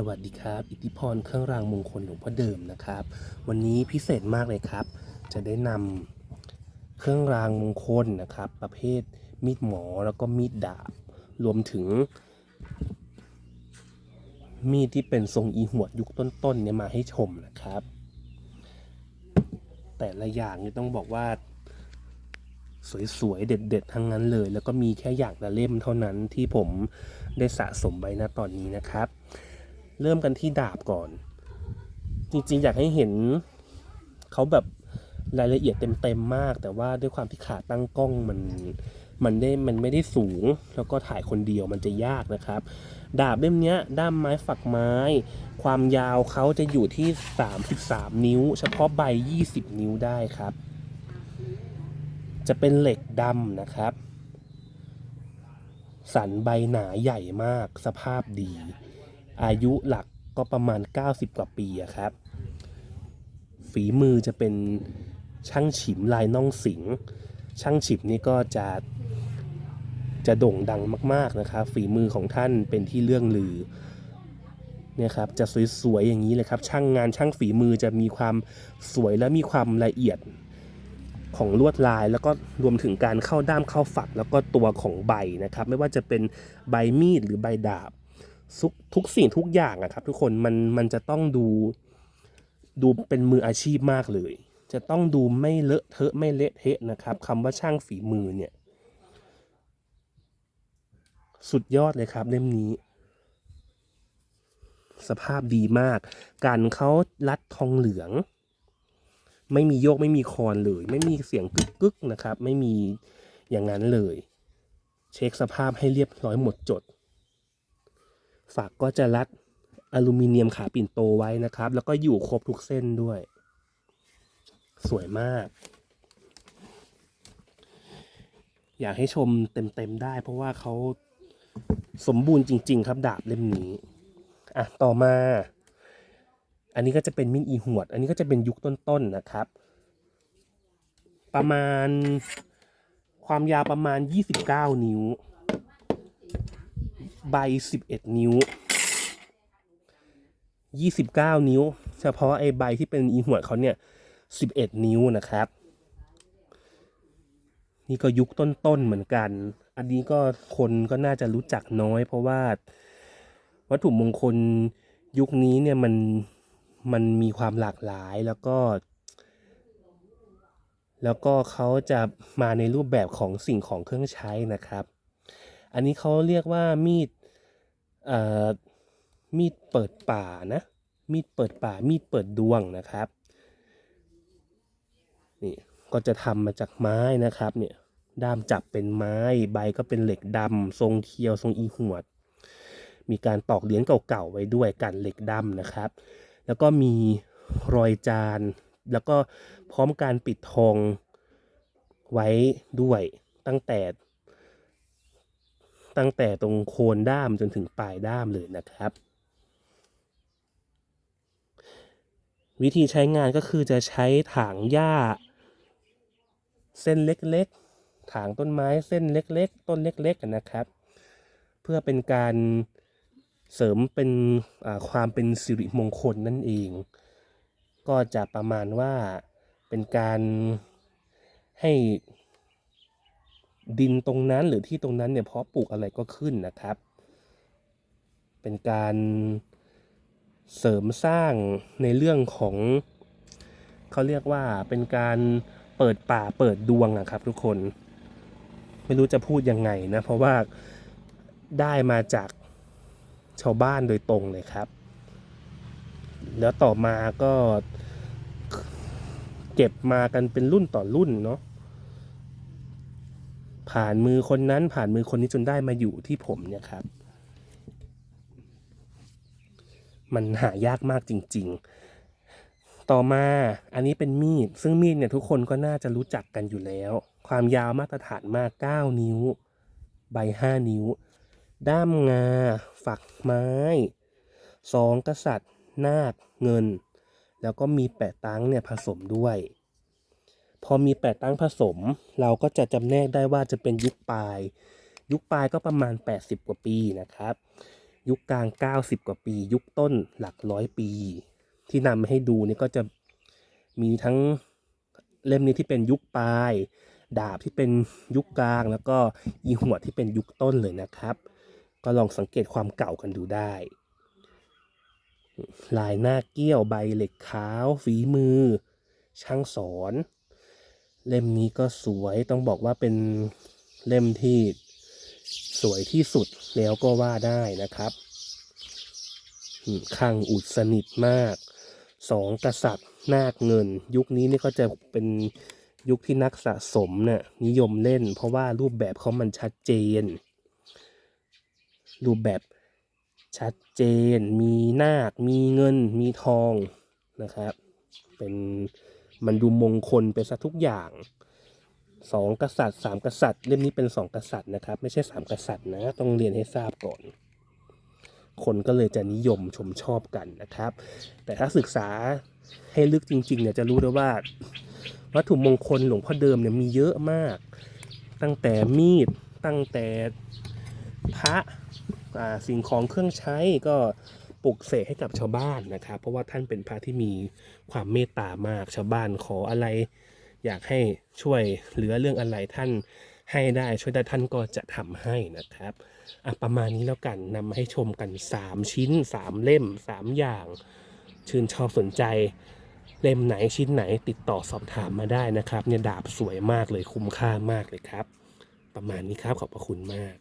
สวัสดีครับ อิทธิพรเครื่องรางมงคลหลวงพ่อเดิมนะครับ วันนี้พิเศษมากเลยครับ จะได้นำเครื่องรางมงคลนะครับ ประเภทมีดหมอแล้วก็มีดดาบ รวมถึง มีดที่เป็นทรงอีหวดยุคต้นๆเนี่ยมาให้ชมนะครับ แต่ละอย่างนี่ต้องบอกว่า สวยๆ เด็ดๆ ทั้งนั้นเลย แล้วก็มีแค่อย่างละเล่มเท่านั้นที่ผมได้สะสมไว้นะตอนนี้นะครับ เริ่มกันที่ดาบก่อน จริงๆ อยากให้เห็นเขาแบบรายละเอียดเต็มๆมาก แต่ว่าด้วยความที่ขาตั้งกล้องมันมันได้มันไม่ได้สูง แล้วก็ถ่ายคนเดียวมันจะยากนะครับ ดาบเล่มนี้ด้ามไม้ฝักไม้ ความยาวเขาจะอยู่ที่ 33 นิ้ว เฉพาะใบ 20 นิ้วได้ครับ จะเป็นเหล็กดำนะครับ สันใบหนาใหญ่มากสภาพดี อายุหลักก็ประมาณ 90 กว่าปีอะครับ ฝีมือจะเป็นช่างฉิมลายน่องสิง ช่างฉิมนี่ก็จะจะโด่งดังมากๆนะครับ ฝีมือของท่านเป็นที่เรื่องลือเนี่ยครับจะสวยๆอย่างนี้เลยครับ ช่างงานช่างฝีมือจะมีความสวยและมีความละเอียดของลวดลายแล้วก็รวมถึงการเข้าด้ามเข้าฝัก แล้วก็ตัวของใบนะครับ ไม่ว่าจะเป็นใบมีดหรือใบดาบ ทุกทุกสิ่งทุกอย่างอะครับ ทุกคนมันมันจะต้องดูดูเป็นมืออาชีพมากเลย จะต้องดูไม่เลอะเทอะไม่เละเทะนะครับคำว่าช่างฝีมือเนี่ย สุดยอดเลยครับเล่มนี้ สภาพดีมาก การเขารัดทองเหลือง ไม่มีโยกไม่มีคอนเลย ไม่มีเสียงกึกกึกนะครับ ไม่มีอย่างนั้นเลย เช็คสภาพให้เรียบร้อยหมดจด ฝากก็จะรัดอลูมิเนียมขาปิ่นโตไว้นะครับ แล้วก็อยู่ครบทุกเส้นด้วย สวยมาก อยากให้ชมเต็มๆได้ เพราะว่าเขาสมบูรณ์จริง ๆ ครับดาบเล่มนี้ อะ ต่อมา อันนี้ก็จะเป็นมินอีหวด อันนี้ก็จะเป็นยุคต้นๆนะครับ ประมาณความยาวประมาณ 29 นิ้ว ใบ 11 นิ้ว 29 นิ้ว เฉพาะไอ้ใบที่เป็นอีหวดเขาเนี่ย 11 นิ้วนะครับ นี่ก็ยุคต้นๆเหมือนกัน อันนี้ก็คนก็น่าจะรู้จักน้อย เพราะว่า วัตถุมงคลยุคนี้เนี่ยมันมันมีความหลากหลายแล้วก็ แล้วก็เขาจะมาในรูปแบบของสิ่งของเครื่องใช้นะครับ อันนี้เขาเรียกว่ามีด มีดเปิดป่านะ มีดเปิดป่า มีดเปิดดวงนะครับ นี่ก็จะทำมาจากไม้นะครับ เนี่ย ด้ามจับเป็นไม้ ใบก็เป็นเหล็กดำทรงเคียว ทรงอีหวด มีการตอกเหรียญเก่าๆไว้ด้วยกันเหล็กดำนะครับ แล้วก็มีรอยจาน แล้วก็พร้อมการปิดทองไว้ด้วยตั้งแต่ ตั้งแต่ตรงโคนด้ามจนถึงปลายด้ามเลยนะครับ วิธีใช้งานก็คือจะใช้ถางหญ้า เส้นเล็กๆ ถางต้นไม้เส้นเล็กๆ ต้นเล็กๆนะครับ เพื่อเป็นการเสริมเป็นความเป็นสิริมงคลนั่นเอง ก็จะประมาณว่าเป็นการให้ ดินตรงนั้นหรือที่ตรงนั้นเนี่ยเพาะปลูกอะไรก็ขึ้นนะครับ เป็นการเสริมสร้างในเรื่องของเขาเรียกว่าเป็นการเปิดป่าเปิดดวงอะครับ ทุกคนไม่รู้จะพูดยังไงนะเพราะว่าได้มาจากชาวบ้านโดยตรงเลยครับ แล้วต่อมาก็เก็บมากันเป็นรุ่นต่อรุ่นเนาะ ผ่านมือคนนั้นผ่านมือคนนี้จนได้มาอยู่ที่ผมเนี่ยครับ มันหายากมากจริง ๆ ต่อมาอันนี้เป็นมีด ซึ่งมีดเนี่ยทุกคนก็น่าจะรู้จักกันอยู่แล้ว ความยาวมาตรฐานมาก 9 นิ้ว ใบ 5 นิ้ว ด้ามงา ฝักไม้สองกษัตริย์ นาคเงิน แล้วก็มีแปะตังเนี่ยผสมด้วย พอมีแปดตั้งผสม เราก็จะจำแนกได้ว่าจะเป็นยุคปลาย ยุคปลายก็ประมาณ 80 กว่าปีนะครับ ยุคกลาง 90 กว่าปี ยุคต้นหลักร้อยปี ที่นำมาให้ดูนี่ก็จะมีทั้งเล่มนี้ที่เป็นยุคปลาย ดาบที่เป็นยุคกลาง แล้วก็อีหัวที่เป็นยุคต้นเลยนะครับ ก็ลองสังเกตความเก่ากันดูได้ ลายหน้าเกี้ยวใบเหล็กขาวฝีมือ ช่างสอน เล่มนี้ก็สวยต้องบอกว่าเป็นเล่มที่สวยที่สุดแล้วก็ว่าได้นะครับข้างอุดสนิทมากสองกษัตริย์นาคเงิน ยุคนี้นี่ก็จะเป็นยุคที่นักสะสมเนี่ยนิยมเล่น เพราะว่ารูปแบบเขามันชัดเจน รูปแบบชัดเจน มีนาค มีเงิน มีทองนะครับ เป็น มันดูมงคลไปซะทุกอย่างสองกษัตริย์สามกษัตริย์เล่มนี้เป็นสองกษัตริย์นะครับ ไม่ใช่สามกษัตริย์นะ ต้องเรียนให้ทราบก่อน คนก็เลยจะนิยมชมชอบกันนะครับ แต่ถ้าศึกษาให้ลึกจริงๆเนี่ยจะรู้ได้ว่าวัตถุมงคลหลวงพ่อเดิมเนี่ยมีเยอะมาก ตั้งแต่มีดตั้งแต่พระอ่าสิ่งของเครื่องใช้ก็ ปลุกเสกให้กับชาวบ้านนะครับ เพราะว่าท่านเป็นพระที่มีความเมตตามาก ชาวบ้านขออะไร อยากให้ช่วยเหลือเรื่องอะไรท่านให้ได้ช่วยได้ท่านก็จะทำให้นะครับอะประมาณนี้แล้วกันนำมาให้ชมกัน 3 ชิ้น 3 เล่ม 3 อย่าง ชื่นชอบสนใจเล่มไหนชิ้นไหนติดต่อสอบถามมาได้นะครับ เนี่ยดาบสวยมากเลยคุ้มค่ามากเลยครับ ประมาณนี้ครับขอบพระคุณมาก